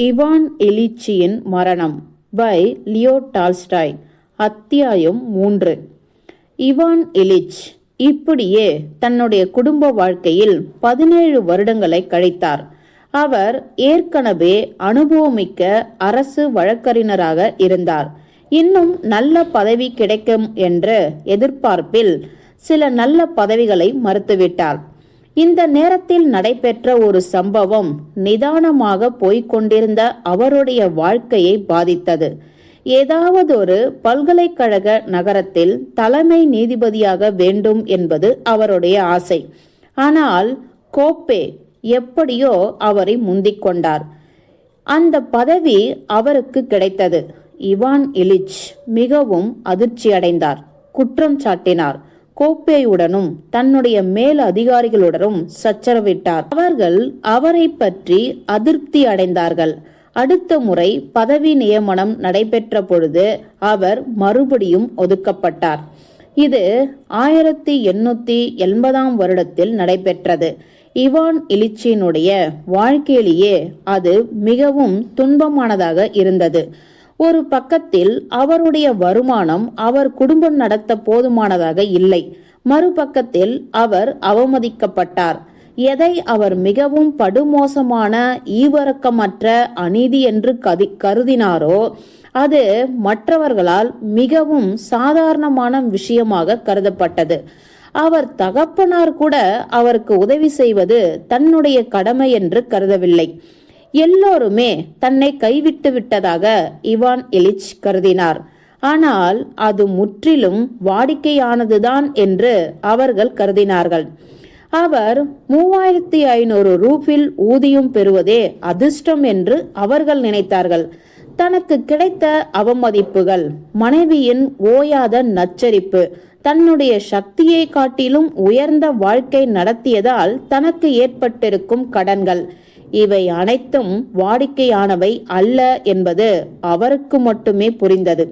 Ivan எலிச்சியின் மரணம் by Leo Tolstoy அத்தியாயம் மூன்று. இவான் எலிச் இப்படியே தன்னுடைய குடும்ப வாழ்க்கையில் பதினேழு வருடங்களை கழித்தார். அவர் ஏற்கனவே அனுபவமிக்க அரசு வழக்கறிஞராக இருந்தார். இன்னும் நல்ல பதவி கிடைக்கும் என்ற எதிர்பார்ப்பில் சில நல்ல பதவிகளை மறுத்துவிட்டார். இந்த நேரத்தில் நடைபெற்ற ஒரு சம்பவம் நிதானமாக போய்கொண்டிருந்த அவருடைய வாழ்க்கையை பாதித்தது. ஏதாவதொரு பல்கலைக்கழக நகரத்தில் தலைமை நீதிபதியாக வேண்டும் என்பது அவருடைய ஆசை. ஆனால் கோப்பே எப்படியோ அவரை முந்திக் கொண்டார். அந்த பதவி அவருக்கு கிடைத்தது. இவான் இலிச் மிகவும் அதிர்ச்சியடைந்தார். குற்றம் சாட்டினார். கோப்பேயுடனும் தன்னுடைய மேல் அதிகாரிகளுடனும் சச்சரவிட்டார். அவர்கள் அவரை பற்றி அதிருப்தி அடைந்தார்கள். அடுத்த முறை பதவி நியமனம் நடைபெற்ற பொழுது அவர் மறுபடியும் ஒதுக்கப்பட்டார். இது ஆயிரத்தி எண்ணூத்தி எண்பதாம் வருடத்தில் நடைபெற்றது. இவான் இலிச்சினுடைய வாழ்க்கையிலேயே அது மிகவும் துன்பமானதாக இருந்தது. ஒரு பக்கத்தில் அவருடைய வருமானம் அவர் குடும்பம் நடத்த போதுமானதாக இல்லை. மறுபக்கத்தில் அவர் அவமதிக்கப்பட்டார். எதை அவர் மிகவும் படுமோசமான ஈவரக்கமற்ற அநீதி என்று கதி கருதினாரோ அது மற்றவர்களால் மிகவும் சாதாரணமான விஷயமாக கருதப்பட்டது. அவர் தகப்பனார் கூட அவருக்கு உதவி செய்வது தன்னுடைய கடமை என்று கருதவில்லை. எல்லோருமே தன்னை கைவிட்டு விட்டதாக இவான் எலிச் கருதினார். ஆனால் அது முற்றிலும் வாடிக்கையானதுதான் என்று அவர்கள் கருதினார்கள். அவர் மூவாயிரத்தி ஐநூறு ரூபில் ஊதியம் பெறுவதே அதிர்ஷ்டம் என்று அவர்கள் நினைத்தார்கள். தனக்கு கிடைத்த அவமதிப்புகள் மனைவியின் ஓயாத நச்சரிப்பு தன்னுடைய சக்தியை காட்டிலும் உயர்ந்த வாழ்க்கை நடத்தியதால் தனக்கு ஏற்பட்டிருக்கும் கடன்கள் இவை அனைத்தும் வாடிக்கையானவை அல்ல என்பது அவருக்கு மட்டுமே புரிந்தது.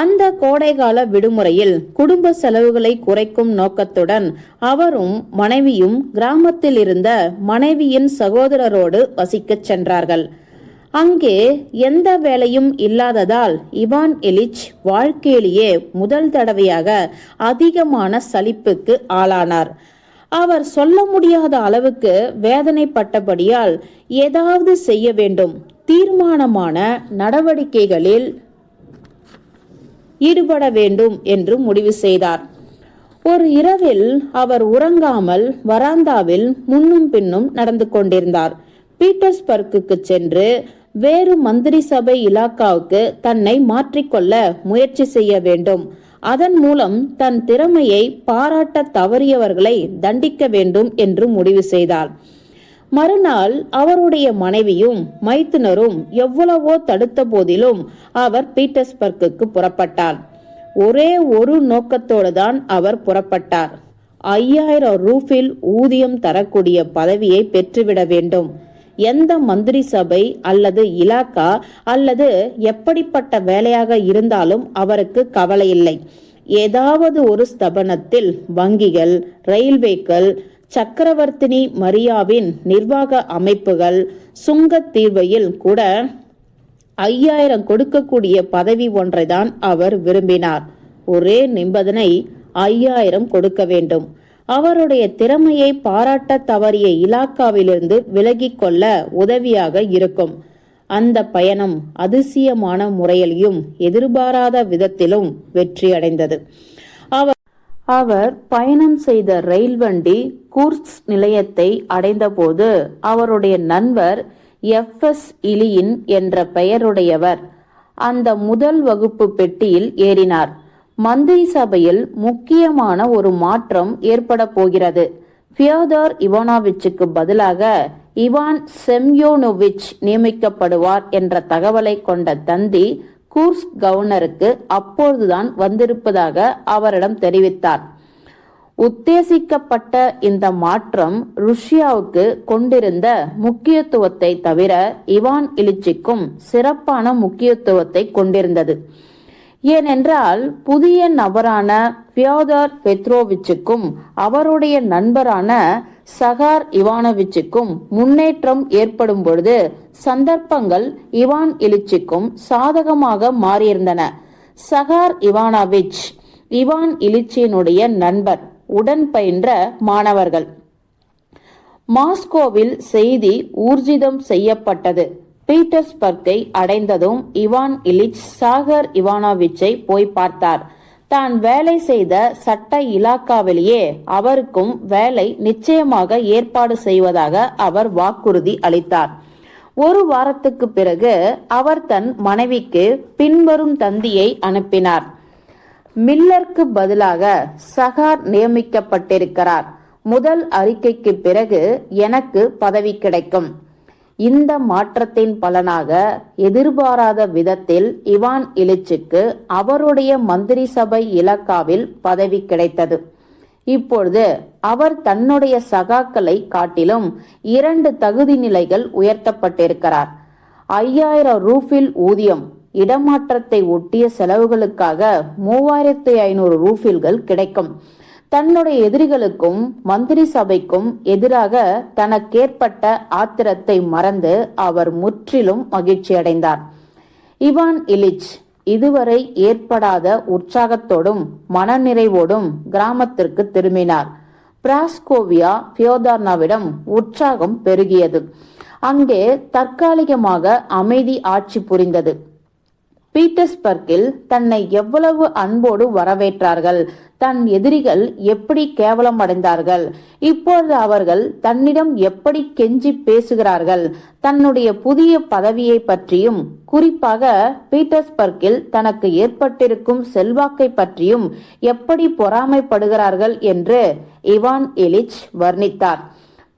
அந்த கோடைகால விடுமுறையில் குடும்ப செலவுகளை குறைக்கும் நோக்கத்துடன் அவரும் மனைவியும் கிராமத்தில் இருந்த மனைவியின் சகோதரரோடு வசிக்கச் சென்றார்கள். அங்கே எந்த வேலையும் இல்லாததால் இவான் எலிச் வாழ்க்கையிலேயே முதல் தடவையாக அதிகமான சலிப்புக்கு ஆளானார். அவர் சொல்ல முடியாத அளவுக்கு வேதனைப்பட்டபடியால் ஏதாவது செய்ய வேண்டும். தீர்மானமான நடவடிக்கைகளில் ஈடுபட வேண்டும் என்று முடிவு செய்தார். ஒரு இரவில் அவர் உறங்காமல் வராந்தாவில் முன்னும் பின்னும் நடந்து கொண்டிருந்தார். பீட்டர்ஸ்பர்க்குக்கு சென்று வேறு மந்திரி சபை இலாக்காவுக்கு தன்னை மாற்றிக்கொள்ள முயற்சி செய்ய வேண்டும். அதன் மூலம் தன் திறமையை பாராட்ட தவறியவர்களை தண்டிக்க வேண்டும் என்று முடிவு செய்தார் மறுநாள் அவருடைய மனைவியும் மைத்துனரும் எவ்வளவோ தடுத்த போதிலும் அவர் பீட்டர்ஸ்பர்க்குக்கு புறப்பட்டார். ஒரே ஒரு நோக்கத்தோடு தான் அவர் புறப்பட்டார். ஐயாயிரம் ரூபில் ஊதியம் தரக்கூடிய பதவியை பெற்றுவிட வேண்டும். எந்த மந்திரி சபை அல்லது இலாக்கா அல்லது எப்படிப்பட்ட வேலையாக இருந்தாலும் அவருக்கு கவலை இல்லை. ஏதாவது ஒரு ஸ்தபனத்தில் வங்கிகள் ரயில்வேக்கள் சக்கரவர்த்தினி மரியாவின் நிர்வாக அமைப்புகள் சுங்க தீர்வையில் கூட ஐயாயிரம் கொடுக்கக்கூடிய பதவி ஒன்றைதான் அவர் விரும்பினார். ஒரே நிபந்தனை ஐயாயிரம் கொடுக்க வேண்டும். அவருடைய திறமையை பாராட்ட தவறிய இலாக்காவிலிருந்து விலகிக் கொள்ள உதவியாக இருக்கும். அந்த பயணம் அதிசயமான முறையிலும் எதிர்பாராத விதத்திலும் வெற்றியடைந்தது. அவர் அவர் பயணம் செய்த ரயில் வண்டி கூர்ஸ் நிலையத்தை அடைந்தபோது அவருடைய நண்பர் எஃப் எஸ் இலியின் என்ற பெயருடையவர் அந்த முதல் வகுப்பு பெட்டியில் ஏறினார். மந்திரி சபையில் முக்கியமான ஒரு மாற்றம் ஏற்பட போகிறது. ஃபியோதர் இவானோவிச்சுக்கு பதிலாக இவான் செம்யோனோவிச் நியமிக்கப்படுவார் என்ற தகவலை கொண்ட தந்தி கூர்ஸ் கவர்னருக்கு அப்பொழுதுதான் வந்திருப்பதாக அவரிடம் தெரிவித்தார். உத்தேசிக்கப்பட்ட இந்த மாற்றம் ருஷ்யாவுக்கு கொண்டிருந்த முக்கியத்துவத்தை தவிர இவான் இலிச்சிக்கும் சிறப்பான முக்கியத்துவத்தை கொண்டிருந்தது. ஏனென்றால் புதிய நபரான பியோதர் பெத்ரோவிச்சுக்கும் அவருடைய நண்பரான சகார் இவானோவிச்சுக்கும் முன்னேற்றம் ஏற்படும் பொழுது சந்தர்ப்பங்கள் இவான் இலிச்சுக்கும் சாதகமாக மாறியிருந்தன. சகார் இவானோவிச் இவான் இலிச்சியினுடைய நண்பர் உடன் பயின்ற மாணவர்கள். மாஸ்கோவில் செய்தி ஊர்ஜிதம் செய்யப்பட்டது. பீட்டர்ஸ்பர்க்கை அடைந்ததும் இவான் இலிச் சாகர் இவானோவிச்சை போய் பார்த்தார். தான் வேலை செய்த சட்ட இலாக்காவிலேயே அவருக்கும் வேலை நிச்சயமாக ஏற்பாடு செய்வதாக அவர் வாக்குறுதி அளித்தார். ஒரு வாரத்துக்கு பிறகு அவர் தன் மனைவிக்கு பின்வரும் தந்தியை அனுப்பினார். மில்லருக்கு பதிலாக சகார் நியமிக்கப்பட்டிருக்கிறார். முதல் அறிக்கைக்கு பிறகு எனக்கு பதவி கிடைக்கும். இந்த மாற்றத்தின் பலனாக எதிர்பாராத விதத்தில் இவான் இலிச்சுக்கு அவருடைய மந்திரி சபை இலக்காவில் பதவி கிடைத்தது. இப்பொழுது அவர் தன்னுடைய சகாக்களை காட்டிலும் இரண்டு தகுதி நிலைகள் உயர்த்தப்பட்டிருக்கிறார். ஐயாயிரம் ரூபில் ஊதியம் இடமாற்றத்தை ஒட்டிய செலவுகளுக்காக மூவாயிரத்தி ஐநூறு ரூபில்கள் கிடைக்கும். தன்னுடைய எதிரிகளுக்கும் மந்திரி சபைக்கும் எதிராக தனக்கேற்பட்ட ஆத்திரத்தை மறந்து அவர் முற்றிலும் மகிழ்ச்சியடைந்தார் இவான் இலிச் இதுவரை ஏற்படாத உற்சாகத்தோடும் மனநிறைவோடும் கிராமத்திற்கு திரும்பினார். பிராஸ்கோவியா பியோதார்னாவிடம் உற்சாகம் பெருகியது. அங்கே தற்காலிகமாக அமைதி ஆட்சி புரிந்தது. பீட்டர்ஸ்பர்க்கில் தன்னை எவ்வளவு அன்போடு வரவேற்றார்கள் தன் எதிரிகள் எப்படி கேவலம் அடைந்தார்கள்? இப்பொழுது அவர்கள் தன்னிடம் எப்படி கெஞ்சி பேசுகிறார்கள்? தன்னுடைய புதிய பதவியை பற்றியும் குறிப்பாக பீட்டர்ஸ்பர்க்கில் தனக்கு ஏற்பட்டிருக்கும் செல்வாக்கை பற்றியும் எப்படி பொறாமைப்படுகிறார்கள் என்று இவான் எலிச் வர்ணித்தார்.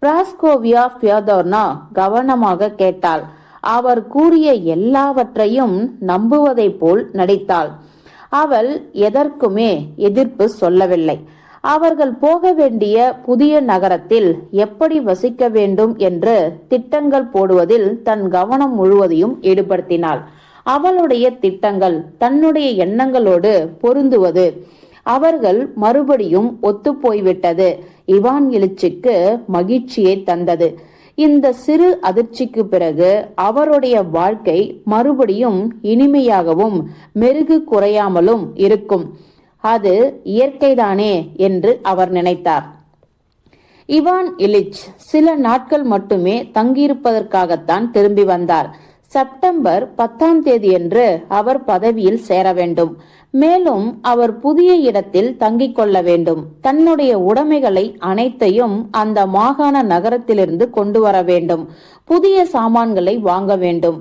பிராஸ்கோவியா ஃபியோதோர்னா கவனமாக கேட்டாள். அவர் கூறிய எல்லாவற்றையும் நம்புவதைப் போல் நடித்தாள். அவள் எதற்குமே எதிர்ப்பு சொல்லவில்லை. அவர்கள் போக வேண்டிய புதிய நகரத்தில் எப்படி வசிக்க வேண்டும் என்று திட்டங்கள் போடுவதில் தன் கவனம் முழுவதையும் ஈடுபடுத்தினாள். அவளுடைய திட்டங்கள் தன்னுடைய எண்ணங்களோடு பொருந்துவது அவர்கள் மறுபடியும் ஒத்துப்போய்விட்டது. இவான் எழுச்சிக்கு மகிழ்ச்சியை தந்தது. இந்த சிறு அதிர்ச்சிக்கு பிறகு அவருடைய வாழ்க்கை மறுபடியும் இனிமையாகவும் மெருகு குறையாமலும் இருக்கும். அது இயற்கைதானே என்று அவர் நினைத்தார். இவான் இலிச் சில நாட்கள் மட்டுமே தங்கியிருப்பதற்காகத்தான் திரும்பி வந்தார். செப்டம்பர் பத்தாம் தேதியன்று அவர் பதவியில் சேர வேண்டும். மேலும் அவர் புதிய இடத்தில் தங்கிக் கொள்ள வேண்டும். தன்னுடைய உடைமைகளை அனைத்தையும் அந்த மாகாண நகரத்திலிருந்து கொண்டு வர வேண்டும். புதிய சாமான்களை வாங்க வேண்டும்.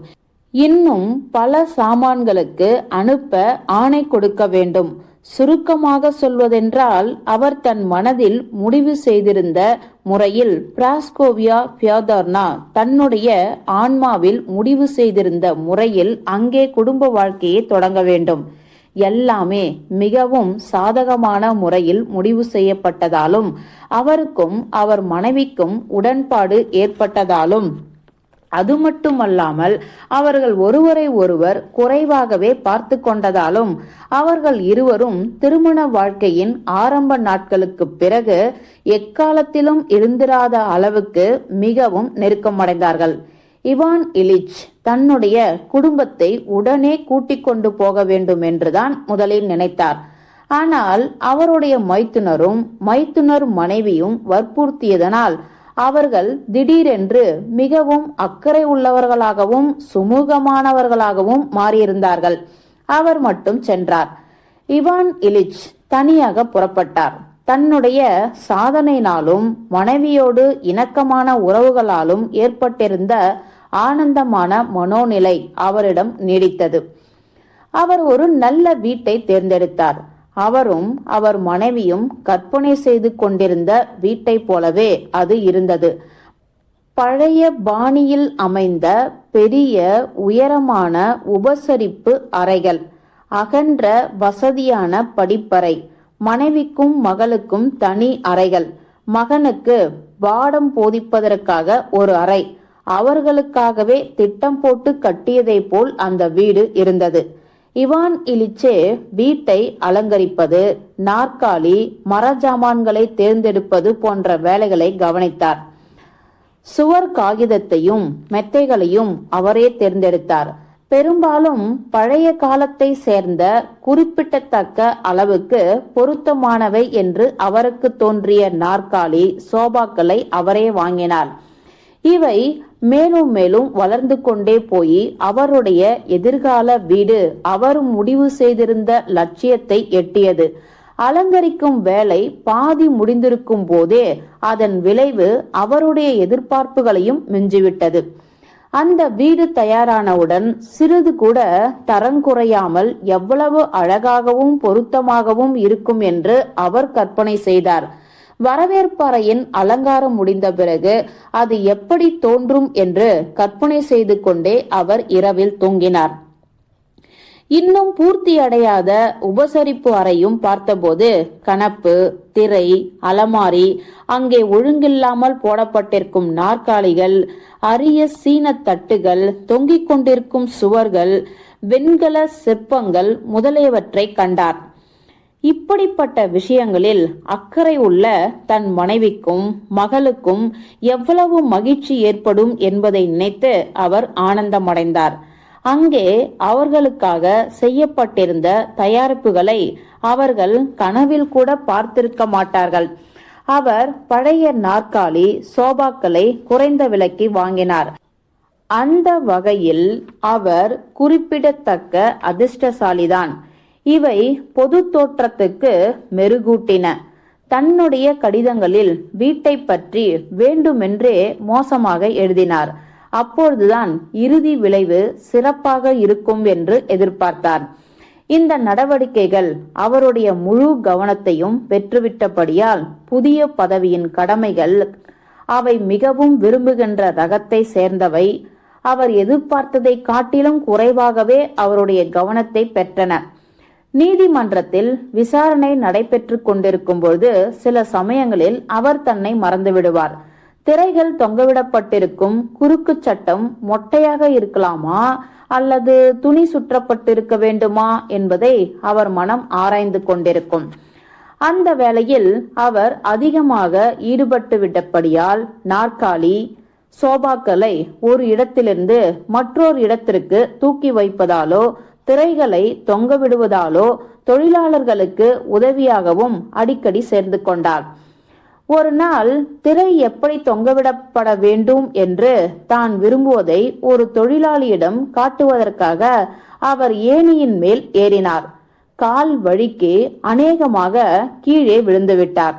இன்னும் பல சாமான்களுக்கு அனுப்ப ஆணை கொடுக்க வேண்டும். சுருக்கமாக சொல்வதென்றால் அவர் தன் மனதில் முடிவு செய்திருந்த முறையில் பிராஸ்கோவியா பியோதர்னா தன்னுடைய ஆன்மாவில் முடிவு செய்திருந்த முறையில் அங்கே குடும்ப வாழ்க்கையை தொடங்க வேண்டும். எல்லாமே மிகவும் சாதகமான முறையில் முடிவு செய்யப்பட்டதாலும் அவருக்கும் அவர் மனைவிக்கும் உடன்பாடு ஏற்பட்டதாலும் அது மட்டுமல்லாமல் அவர்கள் ஒருவரை ஒருவர் குறைவாகவே பார்த்து கொண்டதாலும் அவர்கள் இருவரும் திருமண வாழ்க்கையின் ஆரம்ப நாட்களுக்கு பிறகு எக்காலத்திலும் இருந்திராத அளவுக்கு மிகவும் நெருக்கமடைந்தார்கள். இவான் இலிச் தன்னுடைய குடும்பத்தை உடனே கூட்டிக் கொண்டு போக வேண்டும் என்றுதான் முதலில் நினைத்தார். ஆனால் அவருடைய மைத்துனரும் மைத்துனர் மனைவியும் வற்புறுத்தியதனால் அவர்கள் திடீரென்று மிகவும் அக்கறை உள்ளவர்களாகவும் சுமூகமானவர்களாகவும் மாறியிருந்தார்கள். அவர் மட்டும் சென்றார். இவான் இலிச் தனியாக புறப்பட்டார். தன்னுடைய சாதனையினாலும் மனைவியோடு இணக்கமான உறவுகளாலும் ஏற்பட்டிருந்த ஆனந்தமான மனோநிலை அவரிடம் நீடித்தது. அவர் ஒரு நல்ல வீட்டை தேர்ந்தெடுத்தார். அவரும் அவர் மனைவியும் கற்பனை செய்து கொண்டிருந்த வீட்டைப் போலவே அது இருந்தது. பழைய பாணியில் அமைந்த பெரிய உயரமான உபசரிப்பு அறைகள் அகன்ற வசதியான படிப்பறை மனைவிக்கும் மகளுக்கும் தனி அறைகள் மகனுக்கு பாடம் போதிப்பதற்காக ஒரு அறை அவர்களுக்காகவே திட்டம் போட்டு கட்டியதைப் போல் அந்த வீடு இருந்தது. இவான் இலிச்சே வீட்டை அலங்கரிப்பது நாற்காலி மரஜாமான்களை தேர்ந்தெடுப்பது போன்ற வேலைகளை கவனித்தார். சுவர் காகிதத்தையும் மெத்தைகளையும் அவரே தேர்ந்தெடுத்தார். பெரும்பாலும் பழைய காலத்தை சேர்ந்த குறிப்பிடத்தக்க அளவுக்கு பொருத்தமானவை என்று அவருக்கு தோன்றிய நாற்காலி சோபாக்களை அவரே வாங்கினார். இவை மேலும் மேலும் வளர்ந்து கொண்டே போய் அவருடைய எதிர்கால வீடு அவர் முடிவு செய்திருந்த லட்சியத்தை எட்டியது. அலங்கரிக்கும் வேலை பாதி முடிந்திருக்கும் போதே அதன் விளைவு அவருடைய எதிர்பார்ப்புகளையும் மிஞ்சிவிட்டது. அந்த வீடு தயாரானவுடன் சிறிது கூட தரங்குறையாமல் எவ்வளவு அழகாகவும் பொருத்தமாகவும் இருக்கும் என்று அவர் கற்பனை செய்தார். வரவேற்பறையின் அலங்காரம் முடிந்த பிறகு அது எப்படி தோன்றும் என்று கற்பனை செய்து கொண்டே அவர் இரவில் தூங்கினார். இன்னும் பூர்த்தி அடையாத உபசரிப்பு அறையும் பார்த்தபோது கணப்பு திரை அலமாரி அங்கே ஒழுங்கில்லாமல் போடப்பட்டிருக்கும் நாற்காலிகள் அரிய சீன தட்டுகள் தொங்கிக் கொண்டிருக்கும் சுவர்கள் வெண்கல சிற்பங்கள் முதலியவற்றை கண்டார். இப்படிப்பட்ட விஷயங்களில் அக்கறை உள்ள தன் மனைவிக்கும் மகளுக்கும் எவ்வளவு மகிழ்ச்சி ஏற்படும் என்பதை நினைத்து அவர் ஆனந்தமடைந்தார். அங்கே அவர்களுக்காக செய்யப்பட்டிருந்த தயாரிப்புகளை அவர்கள் கனவில் கூட பார்த்திருக்க மாட்டார்கள். அவர் பழைய நாற்காலி சோபாக்களை குறைந்த விலைக்கு வாங்கினார். அந்த வகையில் அவர் குறிப்பிடத்தக்க அதிர்ஷ்டசாலிதான். இவை பொது தோற்றத்துக்கு மெருகூட்டின. தன்னுடைய கடிதங்களில் வீட்டை பற்றி வேண்டுமென்றே மோசமாக எழுதினார். அப்பொழுதுதான் இறுதி விளைவு சிறப்பாக இருக்கும் என்று எதிர்பார்த்தார். இந்த நடவடிக்கைகள் அவருடைய முழு கவனத்தையும் பெற்றுவிட்டபடியால் புதிய பதவியின் கடமைகள் அவை மிகவும் விரும்புகின்ற ரகத்தை சேர்ந்தவை. அவர் எதிர்பார்த்ததை காட்டிலும் குறைவாகவே அவருடைய கவனத்தை பெற்றன. நீதிமன்றத்தில் விசாரணை நடைபெற்று கொண்டிருக்கும் போது சில சமயங்களில் அவர் தன்னை மறந்துவிடுவார் திரைகள் தொங்கவிடப்பட்டிருக்கும் குறுக்கு சட்டம் மொட்டையாக இருக்கலாமா? அல்லது துணி சுற்றப்பட்டிருக்க வேண்டுமா? என்பதை அவர் மனம் ஆராய்ந்து கொண்டிருக்கும். அந்த வேளையில் அவர் அதிகமாக ஈடுபட்டு விட்டபடியால் நாற்காலி சோபாக்களை ஒரு இடத்திலிருந்து மற்றொரு இடத்திற்கு தூக்கி வைப்பதாலோ திரைகளை தொங்கவிடுவதாலோ தொழிலாளர்களுக்கு உதவியாகவும் அடிக்கடி சேர்ந்து கொண்டார். ஒரு நாள் திரை எப்படி தொங்கவிடப்பட வேண்டும் என்று தான் விரும்புவதை ஒரு தொழிலாளியிடம் காட்டுவதற்காக அவர் ஏணியின் மேல் ஏறினார். கால் வழிக்கு அநேகமாக கீழே விழுந்துவிட்டார்.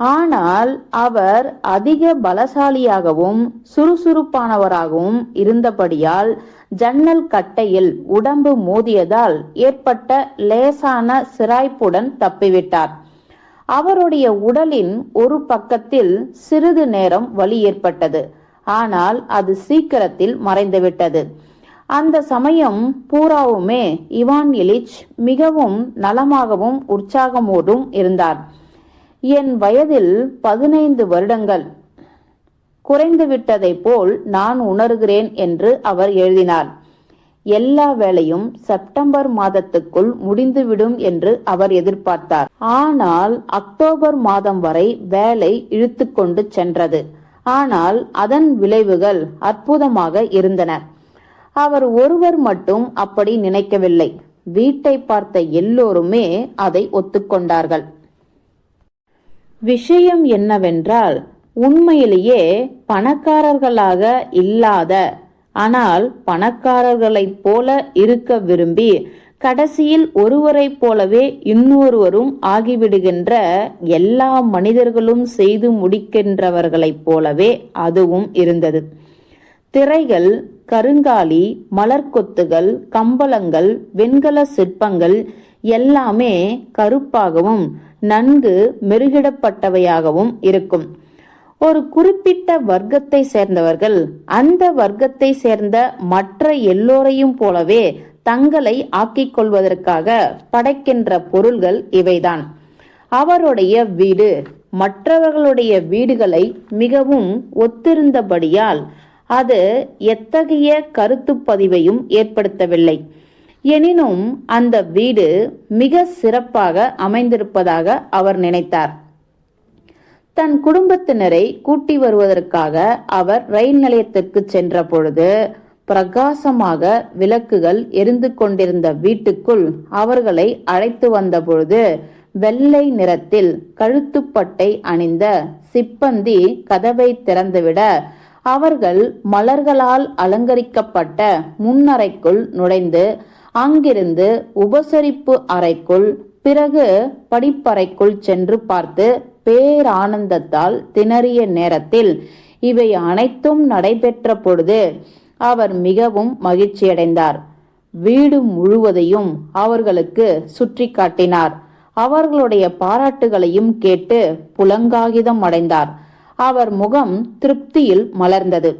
ஆனால் அவர் அதிக பலசாலியாகவும் சுறுசுறுப்பானவராகவும் இருந்தபடியால் ஜன்னல் கட்டையில் உடம்பு மோதியதால் ஏற்பட்ட லேசான சிராய்ப்புடன் தப்பிவிட்டார். அவருடைய உடலின் ஒரு பக்கத்தில் சிறிது நேரம் வலி ஏற்பட்டது. ஆனால் அது சீக்கிரத்தில் மறைந்துவிட்டது. அந்த சமயம் பூராவுமே இவான் எலிச் மிகவும் நலமாகவும் உற்சாகமோடும் இருந்தார். என் வயதில் பதினைந்து வருடங்கள். குறைந்துவிட்டதைப் போல் நான் உணர்கிறேன் என்று அவர் எழுதினார். எல்லா வேலையும் செப்டம்பர் மாதத்துக்குள் முடிந்துவிடும் என்று அவர் எதிர்பார்த்தார். ஆனால் அக்டோபர் மாதம் வரை வேலை இழுத்துக்கொண்டு சென்றது. ஆனால் அதன் விளைவுகள் அற்புதமாக இருந்தன. அவர் ஒருவர் மட்டும் அப்படி நினைக்கவில்லை. வீட்டை பார்த்த எல்லோருமே அதை ஒத்துக்கொண்டார்கள். விஷயம் என்னவென்றால் உண்மையிலேயே பணக்காரர்களாக இல்லாத ஆனால் பணக்காரர்களைப் போல இருக்க விரும்பி கடைசியில் ஒருவரைப் போலவே இன்னொருவரும் ஆகிவிடுகின்ற எல்லா மனிதர்களும் செய்து முடிக்கின்றவர்களைப் போலவே அதுவும் இருந்தது. திரைகள் கருங்காலி மலர்கொத்துகள் கம்பளங்கள் வெண்கல சிற்பங்கள் எல்லாமே கருப்பாகவும் நன்கு மெருகிடப்பட்டவையாகவும் இருக்கும். ஒரு குறிப்பிட்ட வர்க்கத்தை சேர்ந்தவர்கள் அந்த வர்க்கத்தை சேர்ந்த மற்ற எல்லோரையும் போலவே தங்களை ஆக்கிக் கொள்வதற்காக படைக்கின்ற பொருள்கள் இவைதான். அவருடைய வீடு மற்றவர்களுடைய வீடுகளை மிகவும் ஒத்திருந்தபடியால் அது எத்தகைய கருத்து பதிவையும் ஏற்படுத்தவில்லை. எனினும் அந்த வீடு மிக சிறப்பாக அமைந்திருப்பதாக அவர் நினைத்தார். தன் குடும்பத்தினரை கூட்டி வருவதற்காக அவர் ரயில் நிலையத்திற்கு சென்ற பொழுது பிரகாசமாக விளக்குகள் எரிந்து கொண்டிருந்த வீட்டுக்குள் அவர்களை அழைத்து வந்தபொழுது வெள்ளை நிறத்தில் கழுத்துப்பட்டை அணிந்த சிப்பந்தி கதவை திறந்துவிட அவர்கள் மலர்களால் அலங்கரிக்கப்பட்ட முன்னறைக்குள் நுழைந்து அங்கிருந்து உபசரிப்பு அறைக்குள் பிறகு படிப்பறைக்குள் சென்று பார்த்து பேரானந்தத்தால் திணறிய நேரத்தில் இவை அனைத்தும் நடைபெற்ற பொழுது அவர் மிகவும் மகிழ்ச்சியடைந்தார். வீடு முழுவதையும் அவர்களுக்கு சுற்றி காட்டினார். அவர்களுடைய பாராட்டுகளையும் கேட்டு புலங்காகிதம் அடைந்தார். அவர் முகம் திருப்தியில் மலர்ந்தது.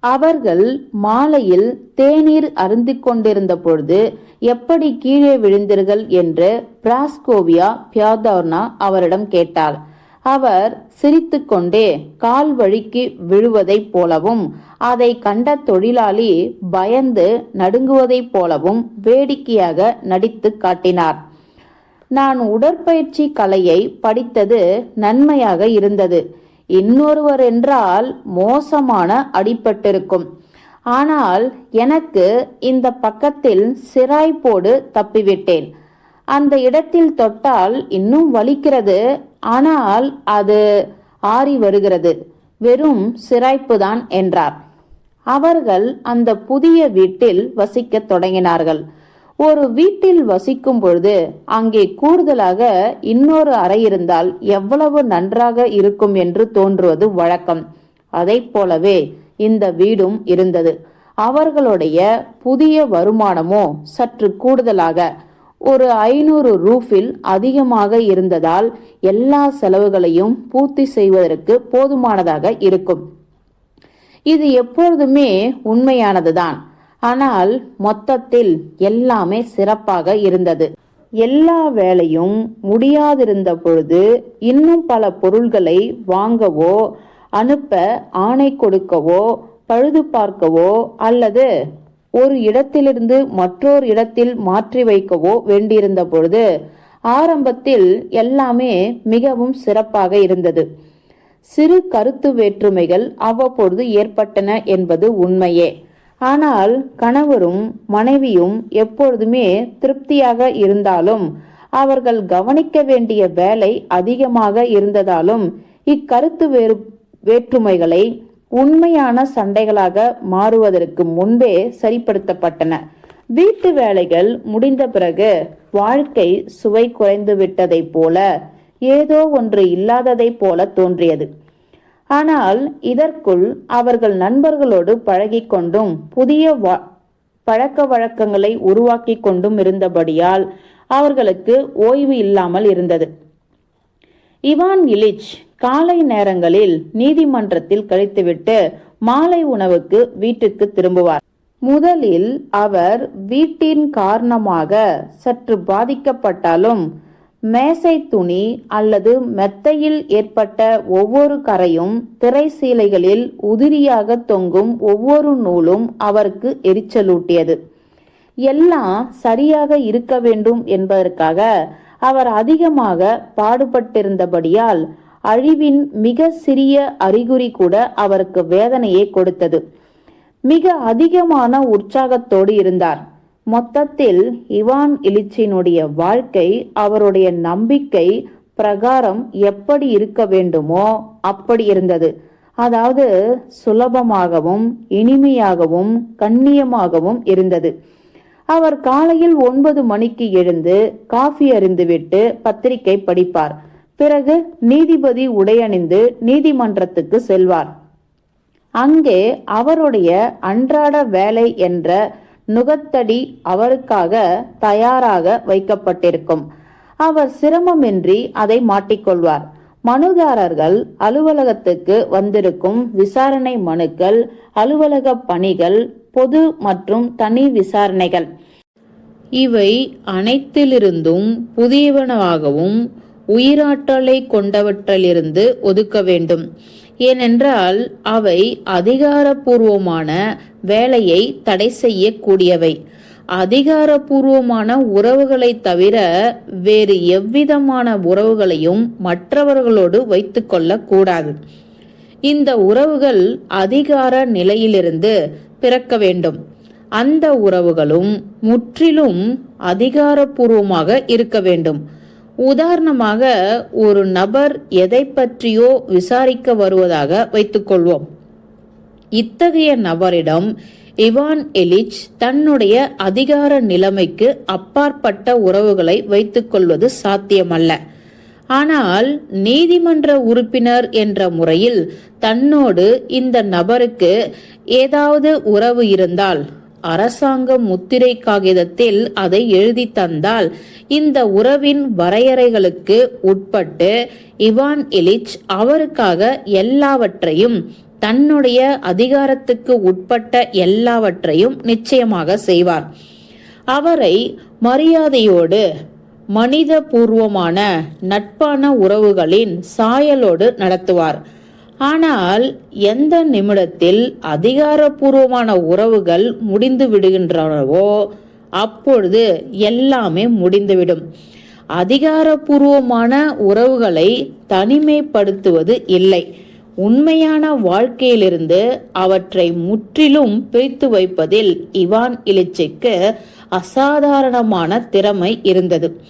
அவர்கள் மாலையில் தேநீர் அருந்திக் கொண்டிருந்த பொழுது எப்படி கீழே விழுந்தீர்கள்? என்று பிராஸ்கோவியா பியாதோர்னா அவரிடம் கேட்டார் அவர் சிரித்துக்கொண்டே கால் வழிக்கு விழுவதைப் போலவும் அதை கண்ட தொழிலாளி பயந்து நடுங்குவதைப் போலவும் வேடிக்கையாக நடித்து காட்டினார். நான் உடற்பயிற்சி கலையை படித்தது நன்மையாக இருந்தது. இன்னொருவர் என்றால் மோசமான அடிபட்டிருக்கும். ஆனால் எனக்கு இந்த பக்கத்தில் சிராய்ப்போடு தப்பிவிட்டேன். அந்த இடத்தில் தொட்டால் இன்னும் வலிக்கிறது. ஆனால் அது ஆறி வருகிறது. வெறும் சிராய்ப்புதான் என்றார். அவர்கள் அந்த புதிய வீட்டில் வசிக்கத் தொடங்கினார்கள். ஒரு வீட்டில் வசிக்கும் பொழுது அங்கே கூடுதலாக இன்னொரு அறை இருந்தால் எவ்வளவு நன்றாக இருக்கும் என்று தோன்றுவது வழக்கம். அதைப் போலவே இந்த வீடும் இருந்தது. அவர்களுடைய புதிய வருமானமோ சற்று கூடுதலாக ஒரு ஐநூறு ரூஃபில் அதிகமாக இருந்ததால் எல்லா செலவுகளையும் பூர்த்தி செய்வதற்கு போதுமானதாக இருக்கும். இது எப்பொழுதுமே உண்மையானதுதான். ஆனால் மொத்தத்தில் எல்லாமே சிறப்பாக இருந்தது. எல்லா வேலையும் முடியாதிருந்த பொழுது இன்னும் பல பொருள்களை வாங்கவோ அனுப்ப ஆணை கொடுக்கவோ பழுது பார்க்கவோ அல்லது ஒரு இடத்திலிருந்து மற்றொரு இடத்தில் மாற்றி வைக்கவோ வேண்டியிருந்த பொழுது ஆரம்பத்தில் எல்லாமே மிகவும் சிறப்பாக இருந்தது. சிறு கருத்து வேற்றுமைகள் அவ்வப்பொழுது ஏற்பட்டன என்பது உண்மையே. ஆனால் கணவரும் மனைவியும் எப்பொழுதுமே திருப்தியாக இருந்தாலும் அவர்கள் கவனிக்க வேண்டிய வேலை அதிகமாக இருந்ததாலும் இக்கருத்து வேறு வேற்றுமைகளை உண்மையான சண்டைகளாக மாறுவதற்கு முன்பே சரிப்படுத்தப்பட்டன. வீட்டு வேலைகள் முடிந்த பிறகு வாழ்க்கை சுவை குறைந்து விட்டதைப் போல ஏதோ ஒன்று இல்லாததைப் போல தோன்றியது. ஆனால் இதற்குள் அவர்கள் நண்பர்களோடு பழகிக் கொண்டும் புதிய பழக்க வழக்கங்களை உருவாக்கி கொண்டும் இருந்தபடியால் அவர்களுக்கு ஓய்வு இல்லாமல் இருந்தது. இவான் இலிச் காலை நேரங்களில் நீதிமன்றத்தில் கழித்துவிட்டு மாலை உணவுக்கு வீட்டுக்கு திரும்புவார். முதலில் அவர் வீட்டின் காரணமாக சற்று பாதிக்கப்பட்டாலும் மேசை துணி அல்லது மெத்தையில் ஏற்பட்ட ஒவ்வொரு கரையும் திரை சீலைகளில் உதிரியாக தொங்கும் ஒவ்வொரு நூலும் அவருக்கு எரிச்சலூட்டியது. எல்லாம் சரியாக இருக்க வேண்டும் என்பதற்காக அவர் அதிகமாக பாடுபட்டிருந்தபடியால் அழிவின் மிக சிறிய அறிகுறி கூட அவருக்கு வேதனையை கொடுத்தது. மிக அதிகமான உற்சாகத்தோடு இருந்தார். மொத்தத்தில் இவான் இலிச்சினுடைய வாழ்க்கை அவருடைய நம்பிக்கை பிரகாரம் எப்படி இருக்க வேண்டுமோ அப்படி இருந்தது. அதாவது சுலபமாகவும் இனிமையாகவும் கண்ணியமாகவும் இருந்தது. அவர் காலையில் ஒன்பது மணிக்கு எழுந்து காஃபி அருந்துவிட்டு பத்திரிகை படிப்பார். பிறகு நீதிபதி உடையணிந்து நீதிமன்றத்துக்கு செல்வார். அங்கே அவருடைய அன்றாட வேலை என்ற நுகத்தடி அவருக்காக தயாராக வைக்கப்பட்டிருக்கும். அவர் சிரமமின்றி அதை மாட்டிக்கொள்வார். மனுதாரர்கள் அலுவலகத்துக்கு வந்திருக்கும் விசாரணை மனுக்கள் அலுவலக பணிகள் பொது மற்றும் தனி விசாரணைகள். இவை அனைத்திலிருந்தும் புதியவனவாகவும் உயிராற்றலை கொண்டவற்றிலிருந்து ஒதுக்க வேண்டும். ஏனென்றால் அவை அதிகாரப்பூர்வமான வேலையை தடை செய்யக்கூடியவை. அதிகாரப்பூர்வமான உறவுகளை தவிர வேறு எவ்விதமான உறவுகளையும் மற்றவர்களோடு வைத்துக்கொள்ள கூடாது இந்த உறவுகள் அதிகார நிலையிலிருந்து பிறக்க வேண்டும். அந்த உறவுகளும் முற்றிலும் அதிகாரப்பூர்வமாக இருக்க வேண்டும். உதாரணமாக ஒரு நபர் எதை பற்றியோ விசாரிக்க வருவதாக வைத்துக்கொள்வோம். இத்தகைய நபரிடம் இவான் எலிச் தன்னுடைய அதிகார நிலைமைக்கு அப்பாற்பட்ட உறவுகளை வைத்துக்கொள்வது சாத்தியமல்ல. ஆனால் நீதிமன்ற உறுப்பினர் என்ற முறையில் தன்னோடு இந்த நபருக்கு ஏதாவது உறவு இருந்தால் அரசாங்க முத்திரை காகிதத்தில் அதை எழுதி தந்தால் இந்த உறவின் வரையறைகளுக்கு உட்பட்டு இவான் எலிச் அவருக்காக எல்லாவற்றையும் தன்னுடைய அதிகாரத்துக்கு உட்பட்ட எல்லாவற்றையும் நிச்சயமாக செய்வார். அவரை மரியாதையோடு மனித பூர்வமான நட்பான உறவுகளின் சாயலோடு நடத்துவார். ஆனால் எந்த நிமிடத்தில் அதிகாரப்பூர்வமான உறவுகள் முடிந்து விடுகின்றனவோ அப்பொழுது எல்லாமே முடிந்துவிடும். அதிகாரப்பூர்வமான உறவுகளை தனிமைப்படுத்துவது இல்லை. உண்மையான வாழ்க்கையிலிருந்து அவற்றை முற்றிலும் பிரித்து வைப்பதில் இவான் இலிச்சிக்கு அசாதாரணமான திறமை இருந்தது.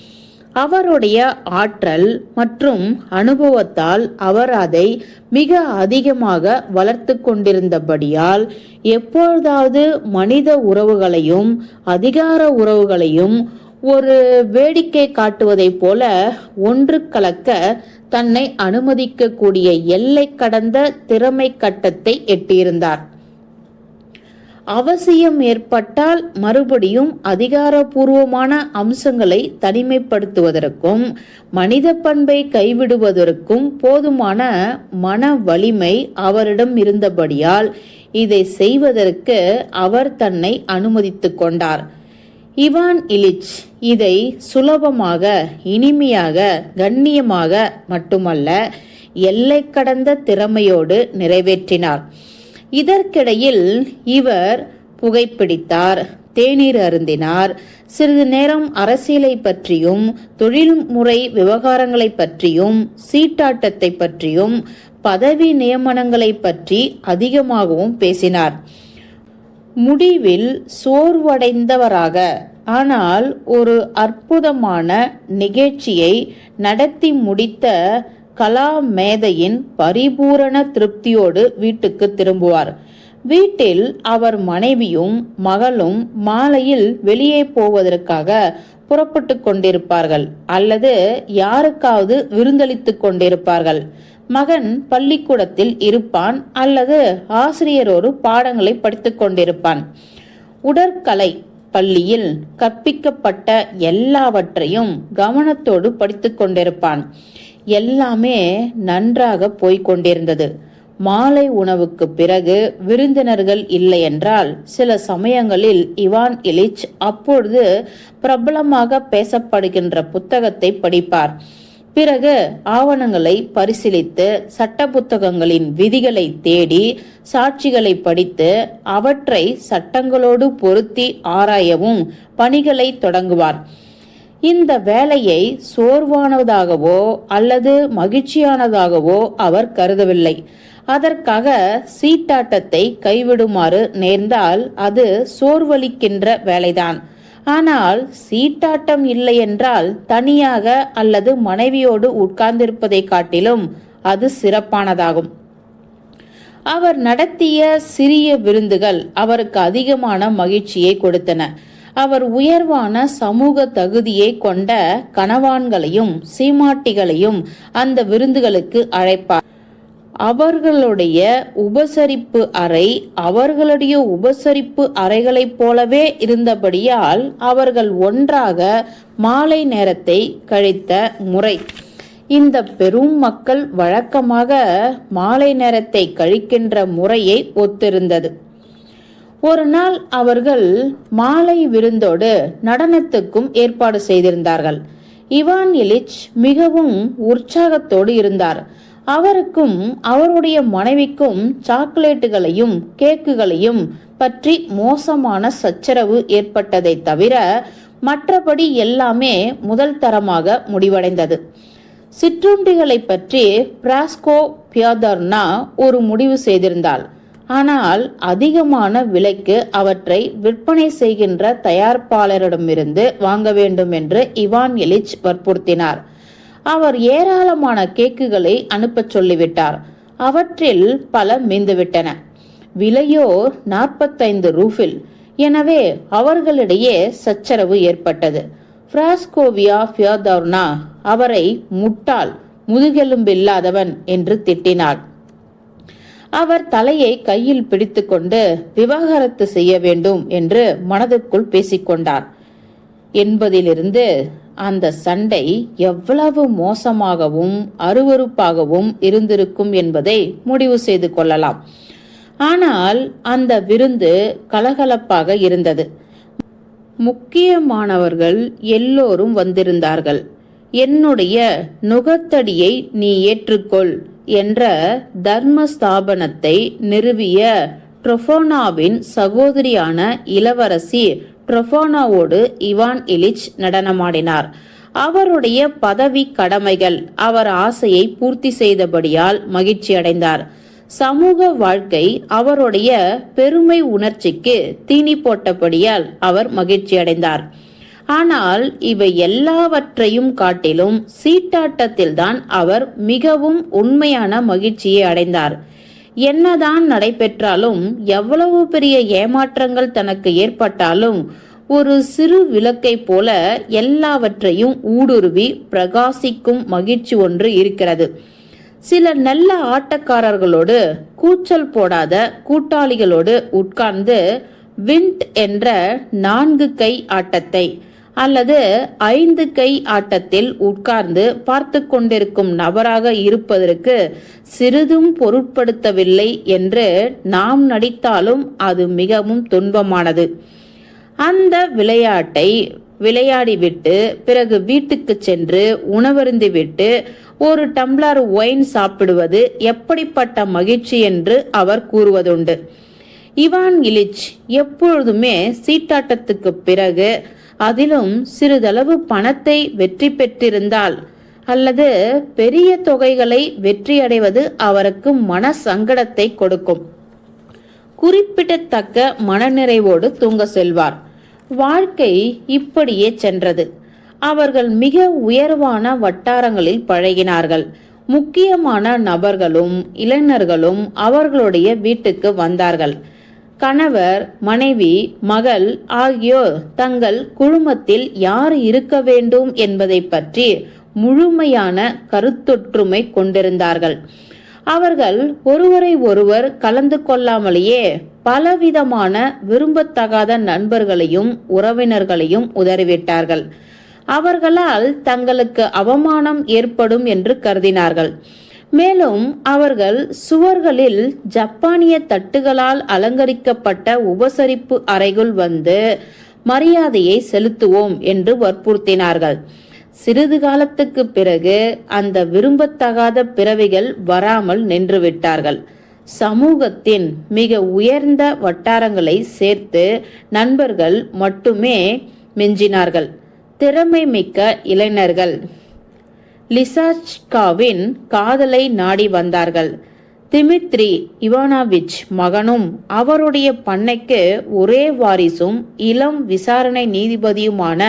அவருடைய ஆற்றல் மற்றும் அனுபவத்தால் அவர் அதை மிக அதிகமாக வளர்த்து கொண்டிருந்தபடியால் எப்பொழுதாவது மனித உறவுகளையும் அதிகார உறவுகளையும் ஒரு வேடிக்கை காட்டுவதைப் போல ஒன்று கலக்க தன்னை அனுமதிக்கக்கூடிய எல்லை கடந்த திறமை கட்டத்தை எட்டியிருந்தார். அவசியம் ஏற்பட்டால் மறுபடியும் அதிகாரபூர்வமான அம்சங்களை தனிமைப்படுத்துவதற்கும் மனித பண்பை கைவிடுவதற்கும் போதுமான மன வலிமை அவரிடம் இருந்தபடியால் இதை செய்வதற்கு அவர் தன்னை அனுமதித்துக் கொண்டார். இவான் இலிச் இதை சுலபமாக இனிமையாக கண்ணியமாக மட்டுமல்ல எல்லை கடந்த திறமையோடு நிறைவேற்றினார். இதற்கிடையில் இவர் புகைப்பிடித்தார். தேநீர் அருந்தினார். சிறிது நேரம் அரசியலை பற்றியும் தொழில்முறை விவகாரங்களை பற்றியும் சீட்டாட்டத்தை பற்றியும் பதவி நியமனங்களை பற்றி அதிகமாகவும் பேசினார். முடிவில் சோர்வடைந்தவராக ஆனால் ஒரு அற்புதமான நிகழ்ச்சியை நடத்தி முடித்த கலா மேதையின் பரிபூரண திருப்தியோடு வீட்டுக்கு திரும்புவார். வீட்டில் அவர் மனைவியும் மகளும் மாலையில் வெளியே போவதற்காக புறப்பட்டு கொண்டிருப்பார்கள் அல்லது யாருக்காவது விருந்தளித்துக் கொண்டிருப்பார்கள். மகன் பள்ளிக்கூடத்தில் இருப்பான் அல்லது ஆசிரியரோடு பாடங்களை படித்துக் கொண்டிருப்பான். உடற்கலை பள்ளியில் கற்பிக்கப்பட்ட எல்லாவற்றையும் கவனத்தோடு படித்துக் கொண்டிருப்பான். எல்லாமே நன்றாக போய்கொண்டிருந்தது மாலை உணவுக்கு பிறகு விருந்தினர்கள் இல்லை என்றால் சில சமயங்களில் இவான் இலிச் அப்பொழுது பிரபலமாக பேசப்படுகின்ற புத்தகத்தை படிப்பார். பிறகு ஆவணங்களை பரிசீலித்து சட்ட புத்தகங்களின் விதிகளை தேடி சாட்சிகளை படித்து அவற்றை சட்டங்களோடு பொருத்தி ஆராயவும் பணிகளை தொடங்குவார். இந்த வேலையை சோர்வானதாகவோ அல்லது மகிழ்ச்சியானதாகவோ அவர் கருதவில்லை. அதற்காக சீட்டாட்டத்தை கைவிடுமாறு நேர்ந்தால் அது சோர்வளிக்கின்ற வேலைதான். ஆனால் சீட்டாட்டம் இல்லை என்றால் தனியாக அல்லது மனைவியோடு உட்கார்ந்திருப்பதை காட்டிலும் அது சிறப்பானதாகும். அவர் நடத்திய சிறிய விருந்துகள் அவருக்கு அதிகமான மகிழ்ச்சியை கொடுத்தன. அவர் உயர்வான சமூக தகுதியை கொண்ட கணவான்களையும் சீமாட்டிகளையும் அந்த விருந்துகளுக்கு அழைப்பார். அவர்களுடைய உபசரிப்பு அறை அவர்களுடைய உபசரிப்பு அறைகளைப் போலவே இருந்தபடியால் அவர்கள் ஒன்றாக மாலை நேரத்தை கழித்த முறை. இந்த பெரும் மக்கள் வழக்கமாக மாலை நேரத்தை கழிக்கின்ற முறையை ஒத்திருந்தது. ஒரு நாள் அவர்கள் மாலை விருந்தோடு நடனத்துக்கும் ஏற்பாடு செய்திருந்தார்கள். இவான் இலிச் மிகவும் உற்சாகத்தோடு இருந்தார். அவருக்கும் அவருடைய மனைவிக்கும் சாக்லேட்டுகளையும் கேக்குகளையும் பற்றி மோசமான சச்சரவு ஏற்பட்டதை தவிர மற்றபடி எல்லாமே முதல் தரமாக முடிவடைந்தது. சிற்றுண்டிகளை பற்றி பிராஸ்கோ பியாதர்னா ஒரு முடிவு செய்திருந்தாள். ஆனால் அதிகமான விலைக்கு அவற்றை விற்பனை செய்கின்ற தயாரிப்பாளரிடமிருந்து வாங்க வேண்டும் என்று இவான் எலிச் வற்புறுத்தினார். அவர் ஏராளமான கேக்குகளை அனுப்பச் சொல்லிவிட்டார். அவற்றில் பல மீந்துவிட்டன. விலையோ நாற்பத்தைந்து ரூஃபில் எனவே அவர்களிடையே சச்சரவு ஏற்பட்டது. பிராஸ்கோவியா ஃபியோதோர்னா அவரை முட்டாள் முதுகெலும்பில்லாதவன் என்று திட்டினாள் அவர் தலையை கையில் பிடித்துக்கொண்டு விவாகரத்து செய்ய வேண்டும் என்று மனதுக்குள் பேசிக்கொண்டார். என்பதிலிருந்து அந்த சண்டை எவ்வளவு மோசமாகவும் அருவருப்பாகவும் இருந்திருக்கும் என்பதை முடிவு செய்து கொள்ளலாம். ஆனால் அந்த விருந்து கலகலப்பாக இருந்தது. முக்கியமானவர்கள் எல்லோரும் வந்திருந்தார்கள். என்னுடைய நுகத்தடியை நீ ஏற்றுக்கொள். என்ற தர்ம ஸ்தாபனத்தை நிறுவிய ட்ரொஃபோனாவின் சகோதரியான இளவரசி ட்ரொஃபோனாவோடு இவான் இலிச் நடனமாடினார். அவருடைய பதவி கடமைகள் அவர் ஆசையை பூர்த்தி செய்தபடியால் மகிழ்ச்சி அடைந்தார். சமூக வாழ்க்கை அவருடைய பெருமை உணர்ச்சிக்கு தீனி போட்டபடியால் அவர் மகிழ்ச்சி அடைந்தார். ஆனால் இவை எல்லாவற்றையும் காட்டிலும் சீட்டாட்டத்தில்தான் அவர் மிகவும் உண்மையான மகிழ்ச்சியை அடைந்தார். என்னதான் நடைபெற்றாலும் எவ்வளவு பெரிய ஏமாற்றங்கள் தனக்கு ஏற்பட்டாலும் ஒரு சிறு விளக்கை போல எல்லாவற்றையும் ஊடுருவி பிரகாசிக்கும் மகிழ்ச்சி ஒன்று இருக்கிறது. சில நல்ல ஆட்டக்காரர்களோடு கூச்சல் போடாத கூட்டாளிகளோடு உட்கார்ந்து விண்ட் என்ற நான்கு கை ஆட்டத்தை அல்லது ஐந்து கை ஆட்டத்தில் உட்கார்ந்து பார்த்து கொண்டிருக்கும் நபராக இருப்பதற்கு சிறிதும் பொருட்படுத்தவில்லை என்று நாம் நடித்தாலும் அது மிகவும் துன்பமானது. அந்த விளையாட்டை விளையாடிவிட்டு பிறகு வீட்டுக்கு சென்று உணவருந்திவிட்டு ஒரு டம்ளர் ஒயின் சாப்பிடுவது எப்படிப்பட்ட மகிழ்ச்சி என்று அவர் கூறுவதுண்டு. இவான் இலிச் எப்பொழுதுமே சீட்டாட்டத்துக்கு பிறகு அதிலும் சிறிதளவு பணத்தை வெற்றி பெற்றிருந்தால் அல்லது பெரிய தொகைகளை வெற்றியடைவது அவருக்கு மன சங்கடத்தை கொடுக்கும். குறிப்பிடத்தக்க மனநிறைவோடு தூங்க செல்வார். வாழ்க்கை இப்படியே சென்றது. அவர்கள் மிக உயர்வான வட்டாரங்களில் பழகினார்கள். முக்கியமான நபர்களும் இளைஞர்களும் அவர்களுடைய வீட்டுக்கு வந்தார்கள். கணவர் மனைவி மகள் ஆகியோர் தங்கள் குழுமத்தில் யார் இருக்க வேண்டும் என்பதை பற்றி முழுமையான கருத்தொற்றுமை கொண்டிருந்தார்கள். அவர்கள் ஒருவரை ஒருவர் கலந்து கொள்ளாமலேயே பலவிதமான விரும்பத்தகாத நண்பர்களையும் உறவினர்களையும் உதறிவிட்டார்கள். அவர்களால் தங்களுக்கு அவமானம் ஏற்படும் என்று கருதினார்கள். மேலும் அவர்கள் சுவர்களில் ஜப்பானிய தட்டுகளால் அலங்கரிக்கப்பட்ட உபசரிப்பு அறைகள் வந்து மரியாதையை செலுத்துவோம் என்று வற்புறுத்தினார்கள். சிறிது காலத்துக்கு பிறகு அந்த விரும்பத்தகாத பிறவிகள் வராமல் நின்றுவிட்டார்கள். சமூகத்தின் மிக உயர்ந்த வட்டாரங்களை சேர்த்து நண்பர்கள் மட்டுமே மிஞ்சினார்கள். திறமை மிக்க இளைஞர்கள். லிசாச்காவின் காதலை நாடி வந்தார்கள். திமித்ரி இவானாவிச் மகனும் அவருடைய பண்ணைக்கு ஒரே வாரிசும் இளம் விசாரணை நீதிபதியுமான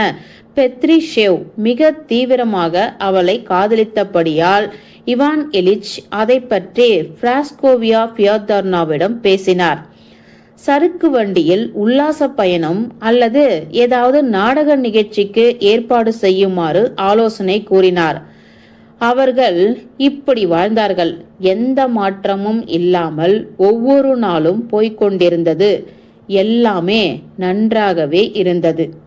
பெத்ரிஷேவ் மிக தீவிரமாக அவளை காதலித்தபடியால் இவான் எலிச் அதை பற்றி பிராஸ்கோவியா பியோதர்னாவிடம் பேசினார். சறுக்கு வண்டியில் உல்லாச பயணம் அல்லது ஏதாவது நாடக நிகழ்ச்சிக்கு ஏற்பாடு செய்யுமாறு ஆலோசனை கூறினார். அவர்கள் இப்படி வாழ்ந்தார்கள். எந்த மாற்றமும் இல்லாமல் ஒவ்வொரு நாளும் போய்க்கொண்டிருந்தது எல்லாமே நன்றாகவே இருந்தது.